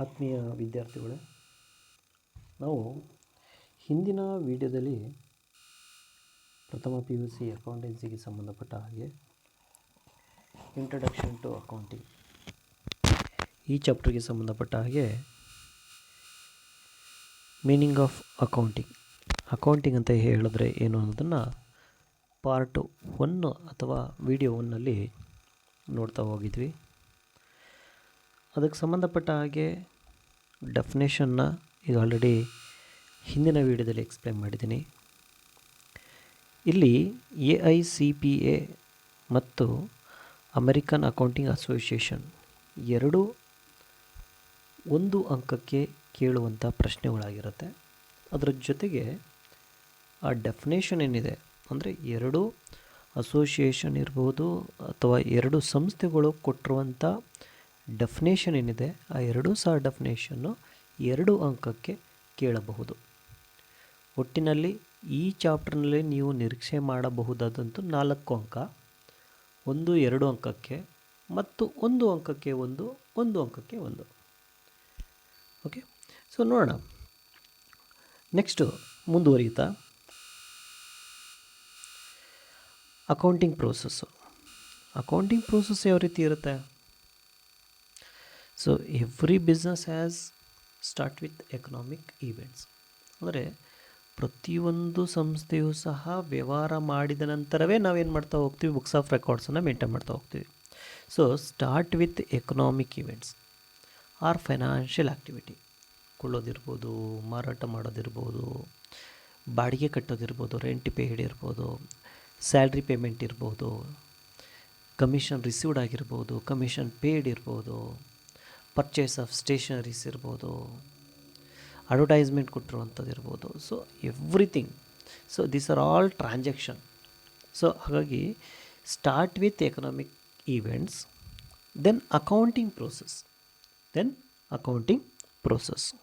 ಆತ್ಮೀಯ ವಿದ್ಯಾರ್ಥಿಗಳೇ, ನಾವು ಹಿಂದಿನ ವಿಡಿಯೋದಲ್ಲಿ ಪ್ರಥಮ ಪಿ ಯು ಸಿ ಅಕೌಂಟೆನ್ಸಿಗೆ ಸಂಬಂಧಪಟ್ಟ ಹಾಗೆ ಇಂಟ್ರಡಕ್ಷನ್ ಟು ಅಕೌಂಟಿಂಗ್ ಈ ಚಾಪ್ಟರ್ಗೆ ಸಂಬಂಧಪಟ್ಟ ಹಾಗೆ ಮೀನಿಂಗ್ ಆಫ್ ಅಕೌಂಟಿಂಗ್ ಅಕೌಂಟಿಂಗ್ ಅಂತ ಹೇಳಿದ್ರೆ ಏನು ಅನ್ನೋದನ್ನು ಪಾರ್ಟ್ ಒನ್ ಅಥವಾ ವಿಡಿಯೋ ಒನ್ನಲ್ಲಿ ನೋಡ್ತಾ ಹೋಗಿದ್ವಿ. ಅದಕ್ಕೆ ಸಂಬಂಧಪಟ್ಟ ಹಾಗೆ ಡೆಫಿನೇಷನ್ನ ಈಗ ಆಲ್ರೆಡಿ ಹಿಂದಿನ ವಿಡಿಯೋದಲ್ಲಿ ಎಕ್ಸ್ಪ್ಲೇನ್ ಮಾಡಿದ್ದೀನಿ. ಇಲ್ಲಿ A I C P A ಮತ್ತು ಅಮೆರಿಕನ್ ಅಕೌಂಟಿಂಗ್ ಅಸೋಸಿಯೇಷನ್ ಎರಡೂ ಒಂದು ಅಂಕಕ್ಕೆ ಕೇಳುವಂಥ ಪ್ರಶ್ನೆಗಳಾಗಿರುತ್ತೆ. ಅದರ ಜೊತೆಗೆ ಆ ಡೆಫಿನೇಷನ್ ಏನಿದೆ ಅಂದರೆ ಎರಡು ಅಸೋಸಿಯೇಷನ್ ಇರ್ಬೋದು ಅಥವಾ ಎರಡು ಸಂಸ್ಥೆಗಳು ಕೊಟ್ಟಿರುವಂಥ ಡೆಫಿನೇಷನ್ ಏನಿದೆ? ಆ ಎರಡೂ ಸಹ ಡೆಫಿನೇಷನ್ನು ಎರಡು ಅಂಕಕ್ಕೆ ಕೇಳಬಹುದು. ಒಟ್ಟಿನಲ್ಲಿ ಈ ಚಾಪ್ಟರ್ನಲ್ಲಿ ನೀವು ನಿರೀಕ್ಷೆ ಮಾಡಬಹುದಾದಂಥ ನಾಲ್ಕು ಅಂಕ, ಒಂದು ಎರಡು ಅಂಕಕ್ಕೆ ಮತ್ತು ಒಂದು ಅಂಕಕ್ಕೆ ಒಂದು ಒಂದು ಅಂಕಕ್ಕೆ ಒಂದು. ಓಕೆ ಸೊ ನೋಡೋಣ. ನೆಕ್ಸ್ಟು ಮುಂದುವರಿಯುತ್ತಾ? ಅಕೌಂಟಿಂಗ್ ಪ್ರೋಸೆಸ್ಸು ಅಕೌಂಟಿಂಗ್ ಪ್ರೋಸೆಸ್ ಯಾವ ರೀತಿ ಇರುತ್ತೆ? So every business has start with economic events ಅಂದರೆ ಪ್ರತಿಯೊಂದು ಸಂಸ್ಥೆಯೂ ಸಹ ವ್ಯವಹಾರ ಮಾಡಿದ ನಂತರವೇ ನಾವೇನು ಮಾಡ್ತಾ ಹೋಗ್ತೀವಿ? ಬುಕ್ಸ್ ಆಫ್ ರೆಕಾರ್ಡ್ಸನ್ನು ಮೇಂಟೈನ್ ಮಾಡ್ತಾ ಹೋಗ್ತೀವಿ. So start with economic events or financial activity ಕೊಳ್ಳೋದಿರ್ಬೋದು, ಮಾರಾಟ ಮಾಡೋದಿರ್ಬೋದು, ಬಾಡಿಗೆ ಕಟ್ಟೋದಿರ್ಬೋದು ರೆಂಟ್ ಪೇಯ್ಡ್ ಇರ್ಬೋದು ಸ್ಯಾಲ್ರಿ ಪೇಮೆಂಟ್ ಇರ್ಬೋದು ಕಮಿಷನ್ ರಿಸೀವ್ಡ್ ಆಗಿರ್ಬೋದು ಕಮಿಷನ್ ಪೇಯ್ಡ್ ಇರ್ಬೋದು. ಪರ್ಚೇಸ್ ಆಫ್ ಸ್ಟೇಷನರೀಸ್ ಇರ್ಬೋದು ಅಡ್ವರ್ಟೈಸ್ಮೆಂಟ್ ಕೊಟ್ಟಿರುವಂಥದ್ದು ಇರ್ಬೋದು so everything so these are all transaction so ಹಾಗಾಗಿ start with economic events then accounting process then accounting process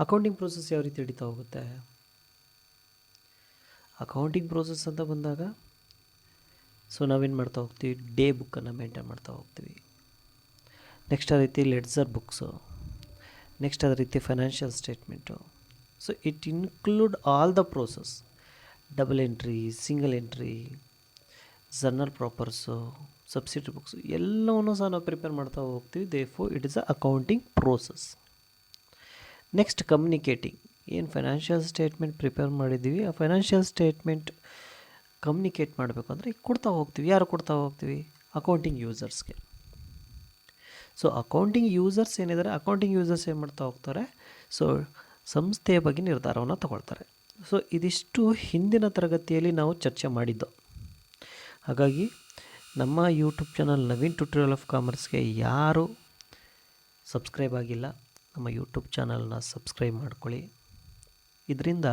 accounting process ಯಾವ ರೀತಿ ಹಿಡಿತಾ ಹೋಗುತ್ತೆ? ಅಕೌಂಟಿಂಗ್ ಪ್ರೋಸೆಸ್ ಅಂತ ಬಂದಾಗ ಸೊ ನಾವೇನು ಮಾಡ್ತಾ ಹೋಗ್ತೀವಿ? ಡೇ ಬುಕ್ಕನ್ನು ಮೇಂಟೈನ್ ಮಾಡ್ತಾ ಹೋಗ್ತೀವಿ. ನೆಕ್ಸ್ಟ್ ಅದೇ ರೀತಿ ಲೆಡ್ಸರ್ ಬುಕ್ಸು. ನೆಕ್ಸ್ಟ್ ಅದೇ ರೀತಿ financial statement. So it include all the process double entry single entry journal propers subsidy books ಎಲ್ಲವನ್ನೂ ಸಹ ನಾವು ಪ್ರಿಪೇರ್ ಮಾಡ್ತಾ ಹೋಗ್ತೀವಿ. Therefore it is a accounting process next communicating ಏನು ಫೈನಾನ್ಷಿಯಲ್ ಸ್ಟೇಟ್ಮೆಂಟ್ ಪ್ರಿಪೇರ್ ಮಾಡಿದ್ದೀವಿ? ಆ ಫೈನಾನ್ಷಿಯಲ್ ಸ್ಟೇಟ್ಮೆಂಟ್ ಕಮ್ಯುನಿಕೇಟ್ ಮಾಡಬೇಕು ಅಂದರೆ ಕೊಡ್ತಾ ಹೋಗ್ತೀವಿ. ಯಾರು ಕೊಡ್ತಾ ಹೋಗ್ತೀವಿ? ಅಕೌಂಟಿಂಗ್ ಯೂಸರ್ಸ್ಗೆ ಸೊ ಅಕೌಂಟಿಂಗ್ ಯೂಸರ್ಸ್ ಏನಿದ್ದಾರೆ ಅಕೌಂಟಿಂಗ್ ಯೂಸರ್ಸ್ ಏನು ಮಾಡ್ತಾ ಹೋಗ್ತಾರೆ? ಸೊ ಸಂಸ್ಥೆಯ ಬಗ್ಗೆ ನಿರ್ಧಾರವನ್ನು ತಗೊಳ್ತಾರೆ. ಸೊ ಇದಿಷ್ಟು ಹಿಂದಿನ ತರಗತಿಯಲ್ಲಿ ನಾವು ಚರ್ಚೆ ಮಾಡಿದ್ದು. ಹಾಗಾಗಿ, ನಮ್ಮ YouTube channel Naveen tutorial of ಕಾಮರ್ಸ್ಗೆ ಯಾರು ಸಬ್ಸ್ಕ್ರೈಬ್ ಆಗಿಲ್ಲ, ನಮ್ಮ ಯೂಟ್ಯೂಬ್ ಚಾನಲ್ನ ಸಬ್ಸ್ಕ್ರೈಬ್ ಮಾಡ್ಕೊಳ್ಳಿ. ಇದರಿಂದ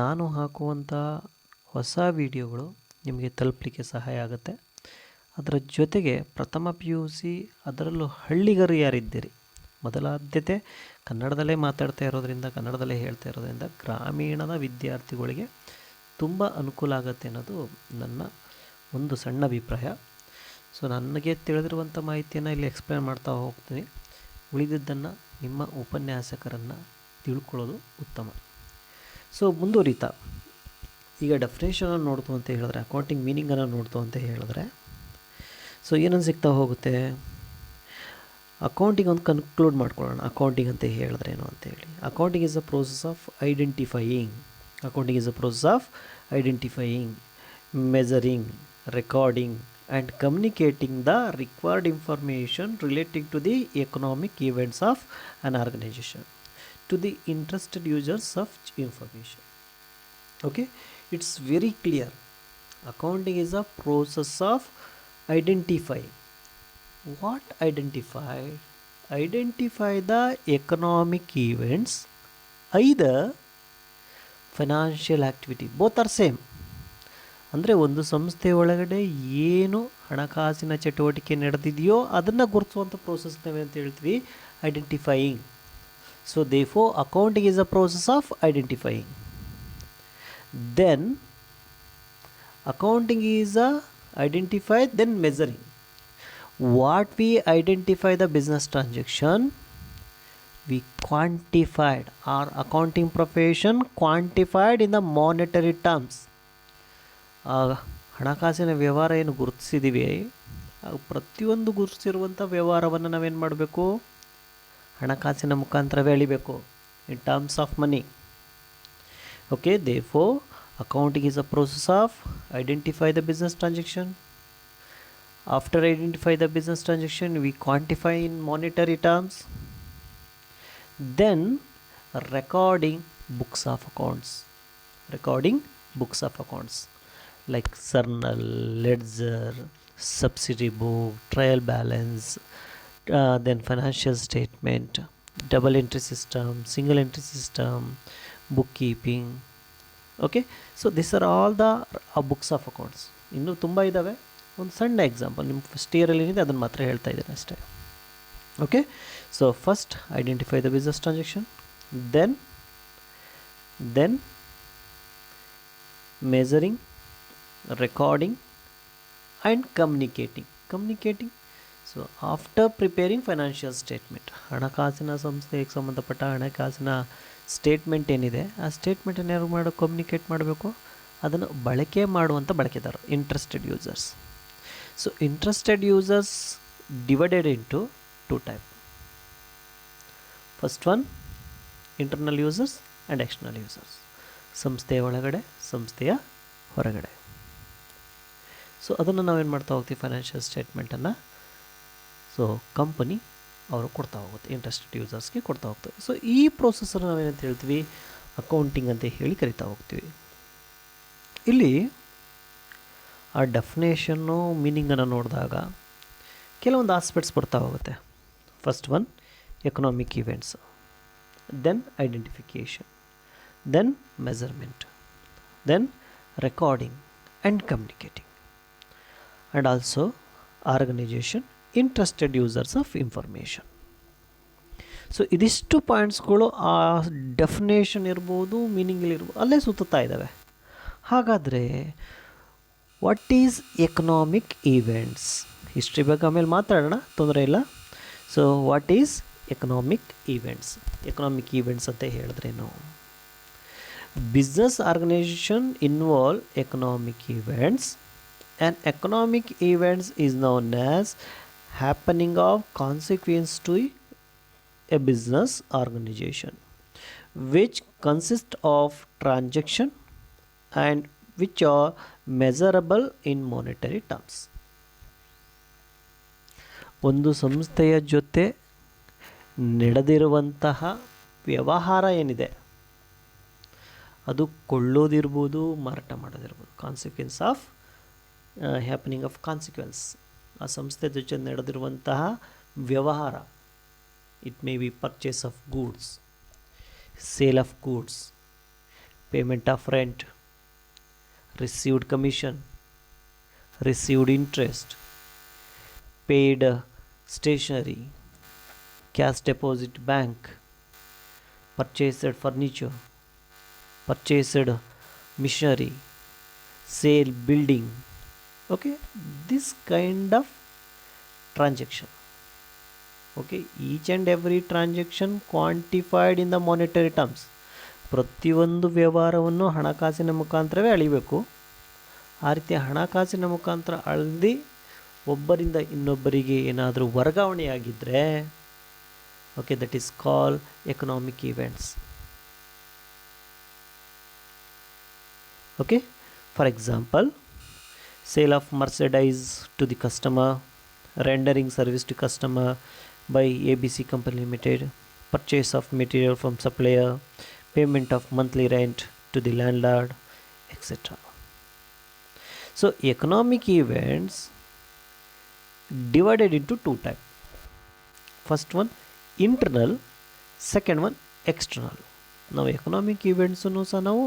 ನಾನು ಹಾಕುವಂಥ ಹೊಸ ವಿಡಿಯೋಗಳು ನಿಮಗೆ ತಲುಪಲಿಕ್ಕೆ ಸಹಾಯ ಆಗುತ್ತೆ. ಅದರ ಜೊತೆಗೆ ಪ್ರಥಮ ಪಿ ಯು ಸಿ ಅದರಲ್ಲೂ ಹಳ್ಳಿಗರು ಯಾರಿದ್ದೀರಿ ಮೊದಲ ಆದ್ಯತೆ ಕನ್ನಡದಲ್ಲೇ ಮಾತಾಡ್ತಾ ಇರೋದ್ರಿಂದ, ಕನ್ನಡದಲ್ಲೇ ಹೇಳ್ತಾ ಇರೋದ್ರಿಂದ ಗ್ರಾಮೀಣದ ವಿದ್ಯಾರ್ಥಿಗಳಿಗೆ ತುಂಬ ಅನುಕೂಲ ಆಗುತ್ತೆ ಅನ್ನೋದು ನನ್ನ ಒಂದು ಸಣ್ಣ ಅಭಿಪ್ರಾಯ. ಸೊ, ನನಗೆ ತಿಳಿದಿರುವಂಥ ಮಾಹಿತಿಯನ್ನು ಇಲ್ಲಿ ಎಕ್ಸ್ಪ್ಲೇನ್ ಮಾಡ್ತಾ ಹೋಗ್ತೀನಿ. ಉಳಿದಿದ್ದನ್ನು ನಿಮ್ಮ ಉಪನ್ಯಾಸಕರನ್ನು ತಿಳ್ಕೊಳ್ಳೋದು ಉತ್ತಮ. ಸೊ, ಮುಂದುವರಿತಾ. ಈಗ ಡೆಫಿನೇಷನನ್ನು ನೋಡ್ತು ಅಂತ ಹೇಳಿದ್ರೆ ಅಕೌಂಟಿಂಗ್ ಮೀನಿಂಗನ್ನು ನೋಡ್ತು ಅಂತ ಹೇಳಿದ್ರೆ ಸೊ ಏನನ್ನು ಸಿಗ್ತಾ ಹೋಗುತ್ತೆ? ಅಕೌಂಟಿಂಗ್ ಒಂದು ಕನ್ಕ್ಲೂಡ್ ಮಾಡ್ಕೊಳ್ಳೋಣ. ಅಕೌಂಟಿಂಗ್ ಅಂತ ಹೇಳಿದ್ರೆ ಏನು ಅಂತೇಳಿ accounting is a process of identifying accounting is a process of identifying measuring recording and communicating the required information relating to the economic events of an organization to the interested users of information. Okay? It's very clear. Accounting is a process of identifying what identify identify the economic events either financial activity both are same ಅಂದರೆ ಒಂದು ಸಂಸ್ಥೆ ಒಳಗಡೆ ಏನು ಹಣಕಾಸಿನ ಚಟುವಟಿಕೆ ನಡೆದಿದೆಯೋ ಅದನ್ನು ಗುರುತಿಸುವಂಥ ಪ್ರೋಸೆಸ್ antu ಹೇಳ್ತೀವಿ identifying So therefore accounting is a process of identifying. Then accounting is a identified then measuring. what we identify the business transaction we quantified our accounting profession quantified in the monetary terms ಹಣಕಾಸಿನ ವ್ಯವಹಾರ ಏನು ಗುರುತಿಸಿದ್ದೀವಿ ಪ್ರತಿಯೊಂದು ಗುರುತಿಸಿರುವಂಥ ವ್ಯವಹಾರವನ್ನು ನಾವೇನು ಮಾಡಬೇಕು ಹಣಕಾಸಿನ ಮುಖಾಂತರವೇ ಅಳಿಬೇಕು in terms of money okay therefore accounting is a process of identify the business transaction. After identify the business transaction we quantify in monetary terms. Then recording books of accounts. Recording books of accounts. Like journal ledger subsidy book trial balance uh, then financial statement double entry system single entry system bookkeeping. Okay so this are all the books of accounts ಇನ್ನೂ ತುಂಬ ಇದ್ದಾವೆ ಒಂದು ಸಣ್ಣ example ನಿಮ್ಮ first ಇಯರಲ್ಲಿ ಏನಿದೆ, ಅದನ್ನು ಮಾತ್ರ ಹೇಳ್ತಾ ಇದ್ದೀನಿ ಅಷ್ಟೇ. Okay so first identify the business transaction then then measuring recording and communicating communicating so after preparing financial statement ಹಣಕಾಸಿನ ಸಂಸ್ಥೆಗೆ ಸಂಬಂಧಪಟ್ಟ ಹಣಕಾಸಿನ ಸ್ಟೇಟ್ಮೆಂಟ್ ಏನಿದೆ, ಆ ಸ್ಟೇಟ್ಮೆಂಟನ್ನು ಯಾರು ಮಾಡೋ ಕಮ್ಯುನಿಕೇಟ್ ಮಾಡಬೇಕು? ಅದನ್ನು ಬಳಕೆ ಮಾಡುವಂಥ ಬಳಕೆದಾರರು interested users so interested users divided into two type first one internal users and external users ಸಂಸ್ಥೆಯ ಒಳಗಡೆ, ಸಂಸ್ಥೆಯ ಹೊರಗಡೆ. ಸೊ ಅದನ್ನು ನಾವೇನು ಮಾಡ್ತಾ ಹೋಗ್ತೀವಿ ಫೈನಾನ್ಷಿಯಲ್ ಸ್ಟೇಟ್ಮೆಂಟನ್ನು ಸೊ ಕಂಪನಿ ಅವರು ಕೊಡ್ತಾ ಹೋಗುತ್ತೆ ಇಂಟ್ರೆಸ್ಟೆಡ್ ಯೂಸರ್ಸ್ಗೆ ಕೊಡ್ತಾ ಹೋಗ್ತೇವೆ. ಸೊ ಈ ಪ್ರೋಸೆಸನ್ನು ನಾವೇನಂತ ಹೇಳ್ತೀವಿ? ಅಕೌಂಟಿಂಗ್ ಅಂತ ಹೇಳಿ ಕರಿತಾ ಹೋಗ್ತೀವಿ. ಇಲ್ಲಿ ಆ ಡೆಫಿನೇಷನ್ನು ಮೀನಿಂಗನ್ನು ನೋಡಿದಾಗ ಕೆಲವೊಂದು ಆಸ್ಪೆಕ್ಟ್ಸ್ ಬರ್ತಾ ಹೋಗುತ್ತೆ. First one economic events then identification then measurement then recording and communicating and also organization interested users of information so ಇದಿಷ್ಟು ಪಾಯಿಂಟ್ಸ್ಗಳು ಆ ಡೆಫಿನೇಷನ್ ಇರ್ಬೋದು ಮೀನಿಂಗಲ್ಲಿರ್ಬೋದು ಅಲ್ಲೇ ಸುತ್ತುತ್ತಾ ಇದ್ದಾವೆ. ಹಾಗಾದರೆ what is economic events history ಬಗ್ಗೆ ಆಮೇಲೆ ಮಾತಾಡೋಣ, ತೊಂದರೆ ಇಲ್ಲ. So what is economic events economic events ಅಂತ ಹೇಳಿದ್ರೇನು? Business organization involve economic events and economic events is known as happening of consequence to a business organization which consist of transaction and which are measurable in monetary terms ಒಂದು ಸಂಸ್ಥೆಯ ಜೊತೆ ನಡೆದಿರುವಂತಹ ವ್ಯವಹಾರ ಏನಿದೆ ಅದು ಕೊಳ್ಳೋದಿರ್ಬೋದು ಮಾರಾಟ ಮಾಡೋದಿರ್ಬೋದು consequence of happening of consequence ಆ ಸಂಸ್ಥೆ ಜೊತೆ ನಡೆದಿರುವಂತಹ ವ್ಯವಹಾರ it may be purchase of goods sale of goods payment of rent received commission received interest paid stationery cash deposit bank purchased furniture purchased machinery, sale building. Okay, this kind of transaction. Okay, each and every transaction quantified in the monetary terms. ಪ್ರತಿಯೊಂದು ವ್ಯವಹಾರವನ್ನು ಹಣಕಾಸಿನ ಮುಖಾಂತರವೇ ಅಳಿಬೇಕು ಆ ರೀತಿ ಹಣಕಾಸಿನ ಮುಖಾಂತರ ಅಳ್ದು ಒಬ್ಬರಿಂದ ಇನ್ನೊಬ್ಬರಿಗೆ ಏನಾದರೂ ವರ್ಗಾವಣೆಯಾಗಿದ್ದರೆ okay that is call economic events okay for example sale of merchandise to the customer rendering service to customer by abc company limited purchase of material from supplier payment of monthly rent to the landlord etc so economic events divided into two types. first one internal second one external ನಾವು economic ಇವೆಂಟ್ಸನ್ನು ಸಹ ನಾವು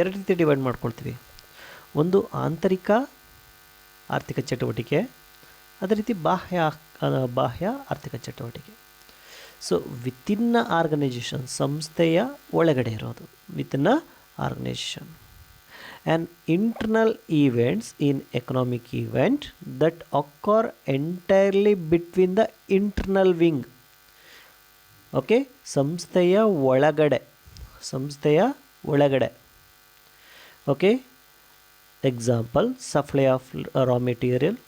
ಎರಡು ರೀತಿ divide ಮಾಡ್ಕೊಳ್ತೀವಿ ಒಂದು ಆಂತರಿಕ ಆರ್ಥಿಕ ಚಟುವಟಿಕೆ, ಅದೇ ರೀತಿ ಬಾಹ್ಯ ಬಾಹ್ಯ ಆರ್ಥಿಕ ಚಟುವಟಿಕೆ. ಸೊ ವಿತಿನ್ ಆರ್ಗನೈಜೇಷನ್ ಸಂಸ್ಥೆಯ ಒಳಗಡೆ ಇರೋದು. Within organization and internal events in economic event that occur entirely between the internal wing okay ಸಂಸ್ಥೆಯ ಒಳಗಡೆ. ಸಂಸ್ಥೆಯ ಒಳಗಡೆ. Okay example supply of raw material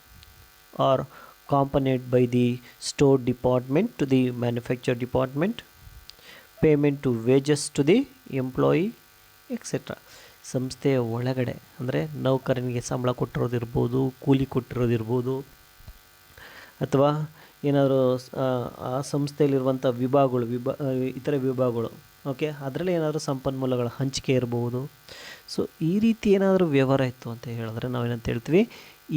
or component by the store department to the manufacture department payment to wages to the employee etcetera ಸಂಸ್ಥೆಯ ಒಳಗಡೆ, ಅಂದರೆ ನೌಕರನಿಗೆ ಸಂಬಳ ಕೊಟ್ಟಿರೋದಿರ್ಬೋದು, ಕೂಲಿ ಕೊಟ್ಟಿರೋದಿರ್ಬೋದು, ಅಥವಾ ಏನಾದರೂ, ಆ ಸಂಸ್ಥೆಯಲ್ಲಿರುವಂಥ ವಿಭಾಗಗಳು, ವಿಭಾ, ಇತರ ವಿಭಾಗಗಳು ಓಕೆ ಅದರಲ್ಲಿ ಏನಾದರೂ ಸಂಪನ್ಮೂಲಗಳ ಹಂಚಿಕೆ ಇರ್ಬೋದು. ಸೊ ಈ ರೀತಿ ಏನಾದರೂ ವ್ಯವಹಾರ ಇತ್ತು ಅಂತ ಹೇಳಿದ್ರೆ ನಾವೇನಂತ ಹೇಳ್ತೀವಿ?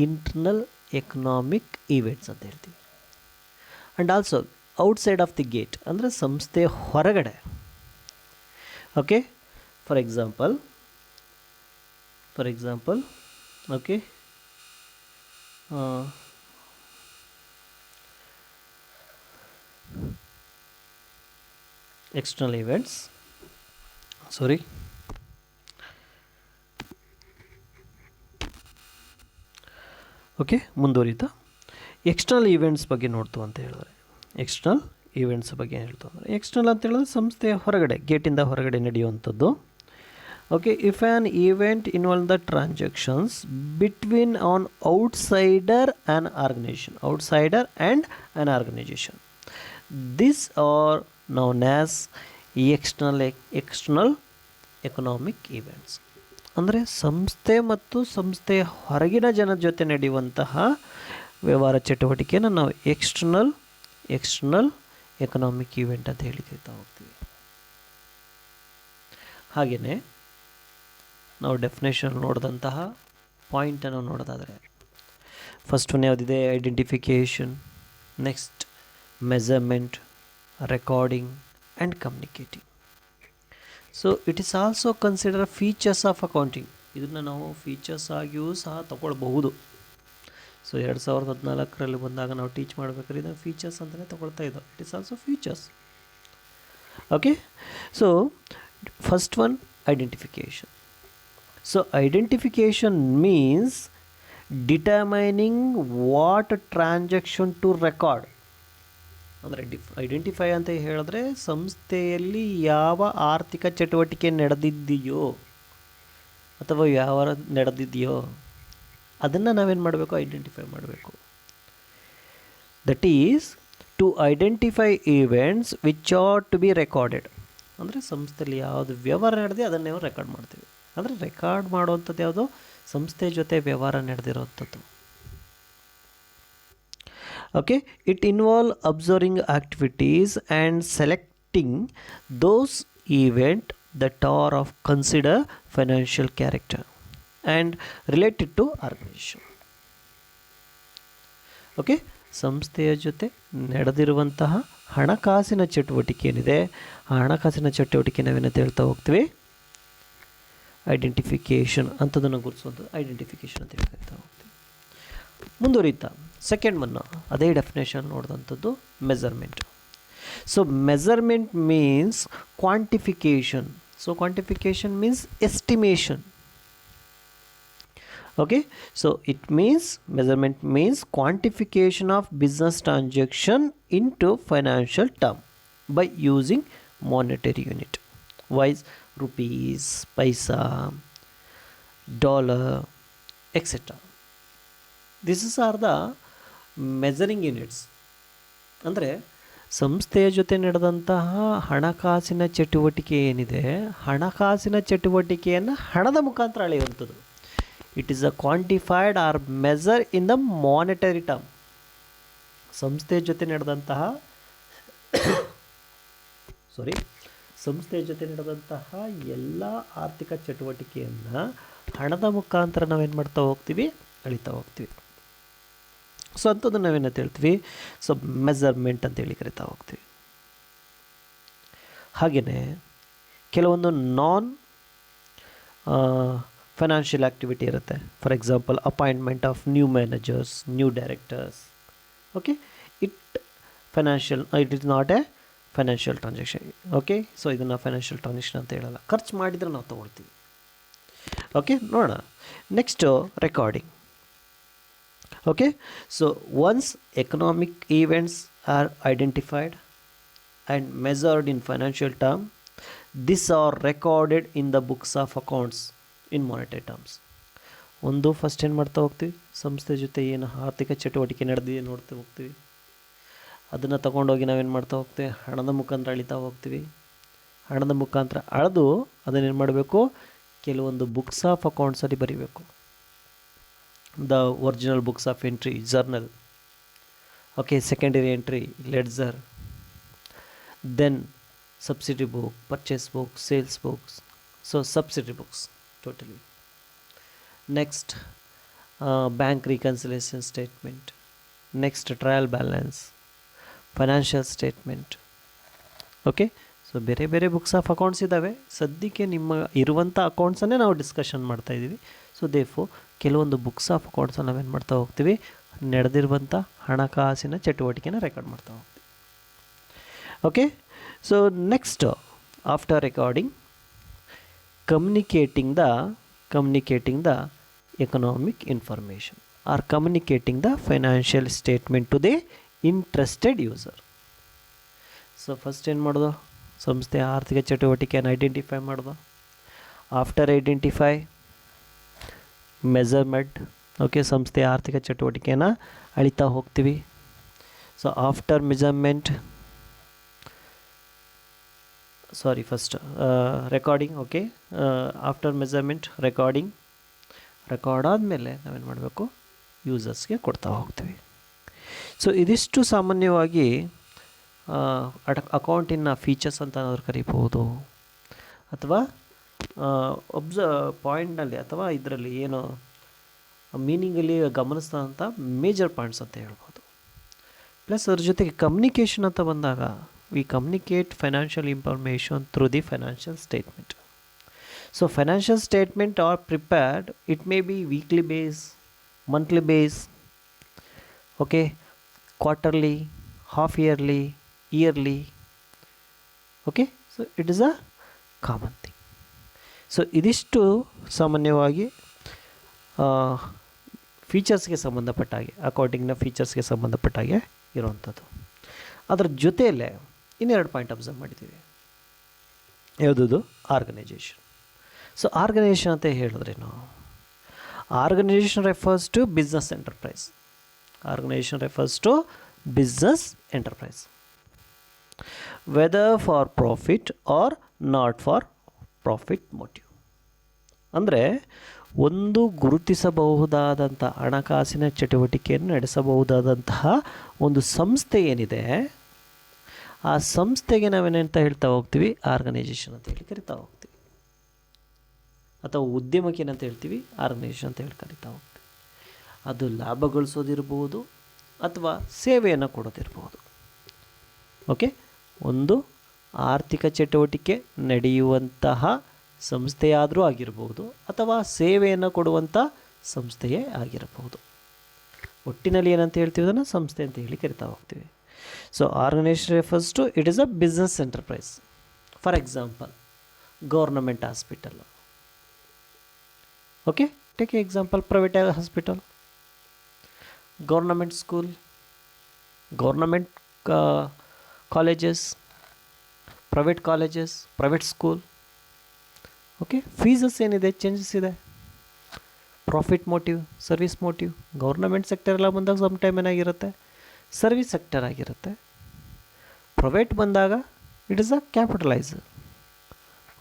ಇಂಟರ್ನಲ್ ಎಕನಾಮಿಕ್ ಈವೆಂಟ್ಸ್ ಅಂತ ಹೇಳ್ತೀವಿ. And also outside of the gate ಅಂದರೆ ಸಂಸ್ಥೆಯ ಹೊರಗಡೆ. Okay for example for example okay external events sorry okay ಮುಂದುವರಿತಾ. ಎಕ್ಸ್ಟರ್ನಲ್ ಈವೆಂಟ್ಸ್ ಬಗ್ಗೆ ನೋಡ್ತು ಅಂತ ಹೇಳಿದ್ರೆ. ಎಕ್ಸ್ಟರ್ನಲ್ ಈವೆಂಟ್ಸ್ ಬಗ್ಗೆ ಹೇಳ್ತು ಅಂದರೆ ಎಕ್ಸ್ಟರ್ನಲ್ ಅಂತ ಹೇಳಿದ್ರೆ ಸಂಸ್ಥೆಯ ಹೊರಗಡೆ ಗೇಟಿಂದ ಹೊರಗಡೆ ನಡೆಯುವಂಥದ್ದು. Okay if an event involve the transactions between an outsider an organization outsider and an organization this are known as external external economic events ಅಂದರೆ ಸಂಸ್ಥೆ ಮತ್ತು ಸಂಸ್ಥೆಯ ಹೊರಗಿನ ಜನರ ಜೊತೆ ನಡೆಯುವಂತಹ ವ್ಯವಹಾರ ಚಟುವಟಿಕೆಯನ್ನು ನಾವು ಎಕ್ಸ್ಟರ್ನಲ್ ಎಕ್ಸ್ಟರ್ನಲ್ ಎಕನಾಮಿಕ್ ಈವೆಂಟ್ ಅಂತ ಹೇಳಿ ಕರಿತಾ ಹೋಗ್ತೀವಿ. ಹಾಗೆಯೇ ನಾವು ಡೆಫಿನೇಷನ್ ನೋಡಿದಂತಹ ಪಾಯಿಂಟನ್ನು ನೋಡೋದಾದರೆ ಫಸ್ಟ್ ಒನ್ ಯಾವುದಿದೆ? Identification next measurement recording and communicating so it is also consider features of accounting ಇದನ್ನು ನಾವು ಫೀಚರ್ಸ್ ಆಗಿಯೂ ಸಹ ತಗೊಳ್ಬಹುದು. ಸೊ ಎರಡು ಸಾವಿರದ ಹದಿನಾಲ್ಕರಲ್ಲಿ ಬಂದಾಗ ನಾವು ಟೀಚ್ ಮಾಡಬೇಕಾದ್ರೆ ಇದನ್ನು ಫೀಚರ್ಸ್ ಅಂತಲೇ ತಗೊಳ್ತಾ ಇದ್ದೋ. It is also features okay so first one identification so identification means determining what transaction to record ಅಂದರೆ ಡಿಫ್ ಐಡೆಂಟಿಫೈ ಅಂತ ಹೇಳಿದ್ರೆ ಸಂಸ್ಥೆಯಲ್ಲಿ ಯಾವ ಆರ್ಥಿಕ ಚಟುವಟಿಕೆ ನಡೆದಿದೆಯೋ ಅಥವಾ ಯಾವ ನಡೆದಿದೆಯೋ ಅದನ್ನು ನಾವೇನು ಮಾಡಬೇಕು? ಐಡೆಂಟಿಫೈ ಮಾಡಬೇಕು. That is to identify events which are to be recorded ಅಂದರೆ ಸಂಸ್ಥೆಯಲ್ಲಿ ಯಾವುದು ವ್ಯವಹಾರ ನಡೆದಿ ಅದನ್ನು ನಾವು ರೆಕಾರ್ಡ್ ಮಾಡ್ತೀವಿ. ಅಂದರೆ ರೆಕಾರ್ಡ್ ಮಾಡುವಂಥದ್ದು ಯಾವುದು? ಸಂಸ್ಥೆ ಜೊತೆ ವ್ಯವಹಾರ ನಡೆದಿರೋವಂಥದ್ದು. Okay it involve observing activities and selecting those event that are of consider financial character and related to organization okay ಸಂಸ್ಥೆಯ ಜೊತೆ ನಡೆದಿರುವಂತಹ ಹಣಕಾಸಿನ ಚಟುವಟಿಕೆ ಏನಿದೆ ಆ ಹಣಕಾಸಿನ ಚಟುವಟಿಕೆ ನಾವೇನಂತ ಹೇಳ್ತಾ ಹೋಗ್ತೀವಿ ಐಡೆಂಟಿಫಿಕೇಷನ್ ಅಂಥದ್ದನ್ನು ಗುರುತಿಸುವಂಥದ್ದು ಐಡೆಂಟಿಫಿಕೇಷನ್ ಅಂತ ಹೇಳ್ತಾ ಹೋಗ್ತೀವಿ ಮುಂದುವರಿತಾ ಸೆಕೆಂಡ್ ಒನ್ ಅದೇ definition ನೋಡಿದಂಥದ್ದು measurement so measurement means quantification so quantification means estimation okay so it means measurement means quantification of business transaction into financial term by using monetary unit wise rupees paisa dollar etc this are the measuring units ಅಂದರೆ ಸಂಸ್ಥೆಯ ಜೊತೆ ನಡೆದಂತಹ ಹಣಕಾಸಿನ ಚಟುವಟಿಕೆ ಏನಿದೆ? ಹಣಕಾಸಿನ ಚಟುವಟಿಕೆಯನ್ನು ಹಣದ ಮುಖಾಂತರ ಅಳೆಯುವಂಥದ್ದು. It is a quantified or measure in the monetary term ಸಂಸ್ಥೆಯ ಜೊತೆ ನಡೆದಂತಹ ಸಾರಿ ಸಂಸ್ಥೆಯ ಜೊತೆ ನಡೆದಂತಹ ಎಲ್ಲ ಆರ್ಥಿಕ ಚಟುವಟಿಕೆಯನ್ನು ಹಣದ ಮುಖಾಂತರ ನಾವೇನು ಮಾಡ್ತಾ ಹೋಗ್ತೀವಿ? ಅಳಿತಾ ಹೋಗ್ತೀವಿ. ಸೊ ಅಂಥದ್ದು ಅಂತ ಹೇಳ್ತೀವಿ? ಸೊ ಮೆಜರ್ಮೆಂಟ್ ಅಂತೇಳಿ ಕರಿತಾ ಹೋಗ್ತೀವಿ. ಹಾಗೆಯೇ ಕೆಲವೊಂದು ನಾನ್ ಫೈನಾನ್ಷಿಯಲ್ ಆ್ಯಕ್ಟಿವಿಟಿ ಇರುತ್ತೆ. For example appointment of new managers new directors okay it financial it is not a financial transaction okay so ಇದನ್ನು ಫೈನಾನ್ಷಿಯಲ್ ಟ್ರಾನ್ಸಾಕ್ಷನ್ ಅಂತ ಹೇಳಲ್ಲ. ಖರ್ಚು ಮಾಡಿದರೆ ನಾವು ತೊಗೊಳ್ತೀವಿ. ಓಕೆ ನೋಡೋಣ. Next recording okay so once economic events are identified and measured in financial term these are recorded in the books of accounts in monetary terms ಒಂದು first ಏನು ಮಾಡ್ತಾ ಹೋಗ್ತೀವಿ ಸಂಸ್ಥೆ ಜೊತೆ ಏನು ಆರ್ಥಿಕ ಚಟುವಟಿಕೆ ನಡೆದಿದೆ ನೋಡ್ತಾ ಹೋಗ್ತೀವಿ ಅದನ್ನು ತಗೊಂಡೋಗಿ ನಾವೇನು ಮಾಡ್ತಾ ಹೋಗ್ತೀವಿ ಹಣದ ಮುಖಾಂತರ ಅಳಿತಾ ಹೋಗ್ತೀವಿ ಹಣದ ಮುಖಾಂತರ ಅಳೆದು ಅದನ್ನೇನು ಮಾಡಬೇಕು ಕೆಲವೊಂದು ಬುಕ್ಸ್ ಆಫ್ ಅಕೌಂಟ್ಸಲ್ಲಿ ಬರೀಬೇಕು the original books of entry journal okay secondary entry ledger then subsidiary book purchase book sales books so subsidiary books totally next uh, bank reconciliation statement next trial balance financial statement okay so ಬೇರೆ ಬೇರೆ books of accounts ಇದ್ದಾವೆ ಸದ್ಯಕ್ಕೆ ನಿಮ್ಮ ಇರುವಂಥ ಅಕೌಂಟ್ಸನ್ನೇ ನಾವು discussion ಮಾಡ್ತಾ ಇದ್ದೀವಿ so ದೇಫು ಕೆಲವೊಂದು ಬುಕ್ಸ್ ಆಫ್ ಅಕೌಂಟ್ಸನ್ನು ನಾವೇನು ಮಾಡ್ತಾ ಹೋಗ್ತೀವಿ? ನಡೆದಿರುವಂಥ ಹಣಕಾಸಿನ ಚಟುವಟಿಕೆನ ರೆಕಾರ್ಡ್ ಮಾಡ್ತಾ ಹೋಗ್ತೀವಿ. Okay so next after recording communicating the communicating the economic information or communicating the financial statement to the interested user so first ಏನು ಮಾಡೋದು? ಸಂಸ್ಥೆ ಆರ್ಥಿಕ ಚಟುವಟಿಕೆಯನ್ನು ಐಡೆಂಟಿಫೈ ಮಾಡೋದು. ಆಫ್ಟರ್ ಐಡೆಂಟಿಫೈ ಮೆಜರ್ಮೆಂಟ್ ಓಕೆ ಸಂಸ್ಥೆಯ ಆರ್ಥಿಕ ಚಟುವಟಿಕೆಯನ್ನು ಅಳಿತಾ ಹೋಗ್ತೀವಿ. So after measurement sorry first recording okay after measurement recording record ಆದಮೇಲೆ ನಾವೇನು ಮಾಡಬೇಕು? ಯೂಸರ್ಸ್ಗೆ ಕೊಡ್ತಾ ಹೋಗ್ತೀವಿ. ಸೊ ಇದಿಷ್ಟು ಸಾಮಾನ್ಯವಾಗಿ ಅಟ ಅಕೌಂಟಿನ ಫೀಚರ್ಸ್ ಅಂತ ಏನಾದರೂ ಕರಿಬೋದು ಅಥವಾ ಒಬ್ಸ ಪಾಯಿಂಟ್ನಲ್ಲಿ ಅಥವಾ ಇದರಲ್ಲಿ ಏನು ಮೀನಿಂಗಲ್ಲಿ ಗಮನಿಸಿದಂಥ ಮೇಜರ್ ಪಾಯಿಂಟ್ಸ್ ಅಂತ ಹೇಳ್ಬೋದು. ಪ್ಲಸ್ ಅದ್ರ ಜೊತೆಗೆ ಕಮ್ಯುನಿಕೇಷನ್ ಅಂತ ಬಂದಾಗ we communicate financial information through the financial statement so financial statement are prepared it may be weekly base monthly base okay quarterly half yearly yearly okay so it is a common thing so ಇದಿಷ್ಟು ಸಾಮಾನ್ಯವಾಗಿ ಫೀಚರ್ಸ್ಗೆ ಸಂಬಂಧಪಟ್ಟ ಹಾಗೆ ಅಕೌಂಟಿಂಗ್ನ ಫೀಚರ್ಸ್ಗೆ ಸಂಬಂಧಪಟ್ಟ ಹಾಗೆ ಇರುವಂಥದ್ದು. ಅದರ ಜೊತೆಯಲ್ಲೇ ಇನ್ನೆರಡು ಪಾಯಿಂಟ್ ಅಬ್ಸರ್ವ್ ಮಾಡಿದ್ದೀವಿ. ಯಾವುದದು? ಆರ್ಗನೈಜೇಷನ್ ಸೊ ಆರ್ಗನೈಜೇಷನ್ ಅಂತ ಹೇಳಿದ್ರೇನು? Organisation refers to business enterprise organisation refers to business enterprise whether for profit or not for profit motive ಅಂದರೆ ಒಂದು ಗುರುತಿಸಬಹುದಾದಂಥ ಹಣಕಾಸಿನ ಚಟುವಟಿಕೆಯನ್ನು ನಡೆಸಬಹುದಾದಂತಹ ಒಂದು ಸಂಸ್ಥೆ ಏನಿದೆ, ಆ ಸಂಸ್ಥೆಗೆ ನಾವೇನಂತ ಹೇಳ್ತಾ ಹೋಗ್ತೀವಿ? ಆರ್ಗನೈಜೇಷನ್ ಅಂತ ಹೇಳಿ ಕರಿತಾ ಹೋಗ್ತೀವಿ. ಅಥವಾ ಉದ್ಯಮಕ್ಕೆ ಏನಂತ ಹೇಳ್ತೀವಿ? ಆರ್ಗನೈಜೇಷನ್ ಅಂತ ಹೇಳಿ ಕರಿತಾ ಹೋಗ್ತೀವಿ. ಅದು ಲಾಭ ಗಳಿಸೋದಿರ್ಬೋದು ಅಥವಾ ಸೇವೆಯನ್ನು ಕೊಡೋದಿರ್ಬೋದು. ಓಕೆ ಒಂದು ಆರ್ಥಿಕ ಚಟುವಟಿಕೆ ನಡೆಯುವಂತಹ ಸಂಸ್ಥೆಯಾದರೂ ಆಗಿರಬಹುದು ಅಥವಾ ಸೇವೆಯನ್ನು ಕೊಡುವಂಥ ಸಂಸ್ಥೆಯೇ ಆಗಿರಬಹುದು ಒಟ್ಟಿನಲ್ಲಿ ಏನಂತ ಹೇಳ್ತೀವಿ ಅದನ್ನು ಸಂಸ್ಥೆ ಅಂತ ಹೇಳಿ ಕರಿತಾ ಹೋಗ್ತೀವಿ. So organisation refers to it is a business enterprise for example government hospital okay take example private hospital government school government colleges private colleges private school okay fees ಏನಿದೆ? ಚೇಂಜಸ್ ಇದೆ. Profit motive service motive government sector ಎಲ್ಲ ಬಂದಾಗ some time ಏನಾಗಿರುತ್ತೆ? Service sector ಆಗಿರುತ್ತೆ. Private ಬಂದಾಗ it is a capitalise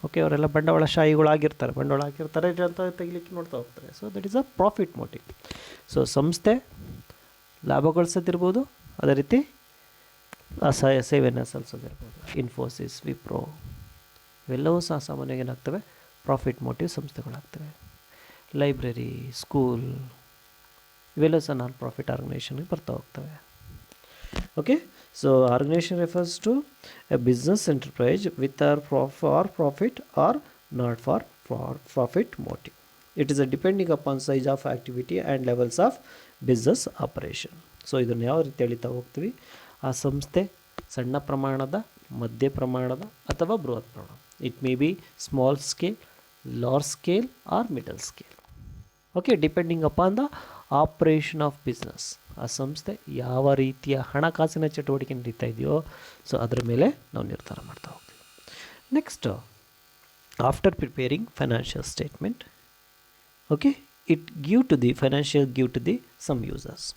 okay ಅವರೆಲ್ಲ ಬಂಡವಾಳಶಾಹಿಗಳಾಗಿರ್ತಾರೆ ಬಂಡವಾಳ ಆಗಿರ್ತಾರೆ ಅಂತ ತೆಗಿಲಿಕ್ಕೆ ನೋಡ್ತಾ ಹೋಗ್ತಾರೆ. So that is a profit motive so ಸಂಸ್ಥೆ ಲಾಭ ಗಳಿಸೋದಿರ್ಬೋದು ಅದೇ ರೀತಿ ಆ ಸ ಸೇವೆಯನ್ನು ಸಲ್ಲಿಸೋದಿರ್ಬೋದು. ಇನ್ಫೋಸಿಸ್ ವಿಪ್ರೋ ಇವೆಲ್ಲವೂ ಸಹ ಸಾಮಾನ್ಯವಾಗಿ ಏನಾಗ್ತವೆ? ಪ್ರಾಫಿಟ್ ಮೋಟಿವ್ ಸಂಸ್ಥೆಗಳಾಗ್ತವೆ. ಲೈಬ್ರರಿ ಸ್ಕೂಲ್ ಇವೆಲ್ಲ ಸಹ ನಾನ್ ಪ್ರಾಫಿಟ್ ಆರ್ಗನೈಸೇಷನ್ಗೆ ಬರ್ತಾ ಹೋಗ್ತವೆ. Okay so organisation refers to a business enterprise with or for profit or not for profit motive it is a depending upon size of activity and levels of business operation so ಇದನ್ನು ಯಾವ ರೀತಿ ಎಳಿತಾ ಹೋಗ್ತೀವಿ? ಆ ಸಂಸ್ಥೆ ಸಣ್ಣ ಪ್ರಮಾಣದ, ಮಧ್ಯ ಪ್ರಮಾಣದ ಅಥವಾ ಬೃಹತ್ ಪ್ರಮಾಣ. It may be small scale large scale or middle scale. Okay depending upon the operation of business ಆ ಸಂಸ್ಥೆ ಯಾವ ರೀತಿಯ ಹಣಕಾಸಿನ ಚಟುವಟಿಕೆ ನಡೀತಾ ಇದೆಯೋ ಸೊ ಅದರ ಮೇಲೆ ನಾವು ನಿರ್ಧಾರ ಮಾಡ್ತಾ ಹೋಗ್ತೀವಿ. Next after preparing financial statement okay, it give to the, financial give to the some users.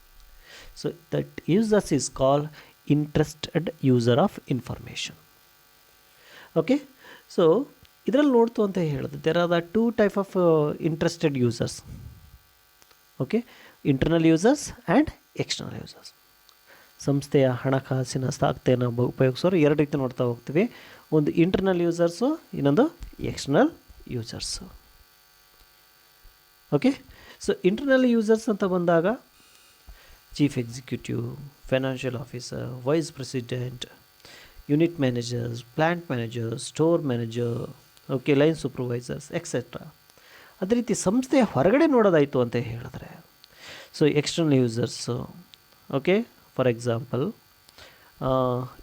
So, that users is called interested user of information okay so ಇದರಲ್ಲಿ ನೋಡ್ತು ಅಂತ ಹೇಳೋದು there are the two type of interested users okay internal users and external users ಸಂಸ್ಥೆಯ ಹಣಕಾಸಿನ ಸ್ಥಾಕ್ತೆಯನ್ನು ಉಪಯೋಗಿಸೋರು ಎರಡು ರೀತಿ ನೋಡ್ತಾ ಹೋಗ್ತೀವಿ. ಒಂದು ಇಂಟರ್ನಲ್ ಯೂಸರ್ಸು ಇನ್ನೊಂದು external users okay so internal users ಅಂತ ಬಂದಾಗ chief executive financial officer vice president unit managers plant managers store manager okay line supervisors etcetera ಅದೇ ರೀತಿ ಸಂಸ್ಥೆಯ ಹೊರಗಡೆ ನೋಡೋದಾಯಿತು ಅಂತ ಹೇಳಿದ್ರೆ so external users okay for example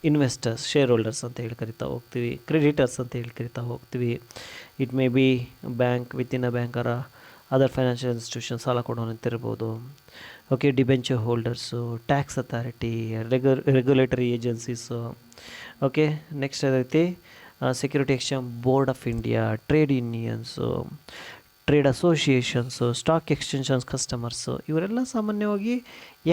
investors share holders ಅಂತ ಹೇಳಿ ಕರಿತಾ ಹೋಗ್ತೀವಿ ಕ್ರೆಡಿಟರ್ಸ್ ಅಂತ ಹೇಳಿ ಕರಿತಾ ಹೋಗ್ತೀವಿ. It may be bank within a bank or other financial institution ಸಾಲ ಕೊಡೋನಂತಿರ್ಬೋದು okay debenture holders tax authority ರೆಗ್ಯು regulatory agencies okay next ಅದೈತಿ security exchange board of India trade unions trade associations stock exchanges customers ಇವರೆಲ್ಲ ಸಾಮಾನ್ಯವಾಗಿ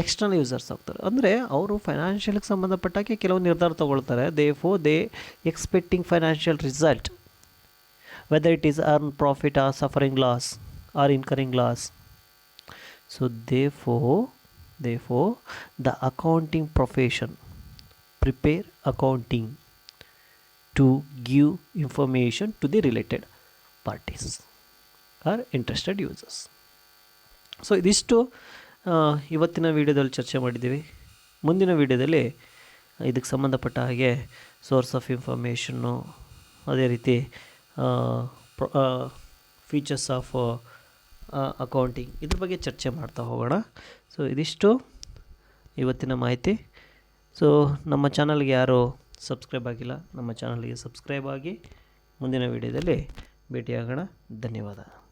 external users ಆಗ್ತಾರೆ. ಅಂದರೆ ಅವರು ಫೈನಾನ್ಷಿಯಲ್ಗೆ ಸಂಬಂಧಪಟ್ಟಾಗೆ ಕೆಲವು ನಿರ್ಧಾರ ತೊಗೊಳ್ತಾರೆ. They for they expecting financial result whether it is earn profit or suffering loss loss so they for they for the accounting profession prepare accounting to give information to the related parties or interested users so ಇದಿಷ್ಟು ಇವತ್ತಿನ ವಿಡಿಯೋದಲ್ಲಿ ಚರ್ಚೆ ಮಾಡಿದ್ದೀವಿ. ಮುಂದಿನ ವಿಡಿಯೋದಲ್ಲಿ ಇದಕ್ಕೆ ಸಂಬಂಧಪಟ್ಟ ಹಾಗೆ ಸೋರ್ಸ್ ಆಫ್ ಇನ್ಫಾರ್ಮೇಷನ್ನು ಅದೇ ರೀತಿ ಫೀಚರ್ಸ್ ಆಫ್ ಅಕೌಂಟಿಂಗ್ ಇದ್ರ ಬಗ್ಗೆ ಚರ್ಚೆ ಮಾಡ್ತಾ ಹೋಗೋಣ. ಸೊ ಇದಿಷ್ಟು ಇವತ್ತಿನ ಮಾಹಿತಿ. ಸೊ ನಮ್ಮ ಚಾನಲ್ಗೆ ಯಾರು ಸಬ್ಸ್ಕ್ರೈಬ್ ಆಗಿಲ್ಲ, ನಮ್ಮ ಚಾನಲ್ಗೆ ಸಬ್ಸ್ಕ್ರೈಬ್ ಆಗಿ ಮುಂದಿನ ವಿಡಿಯೋದಲ್ಲಿ ಭೇಟಿಯಾಗೋಣ. ಧನ್ಯವಾದ.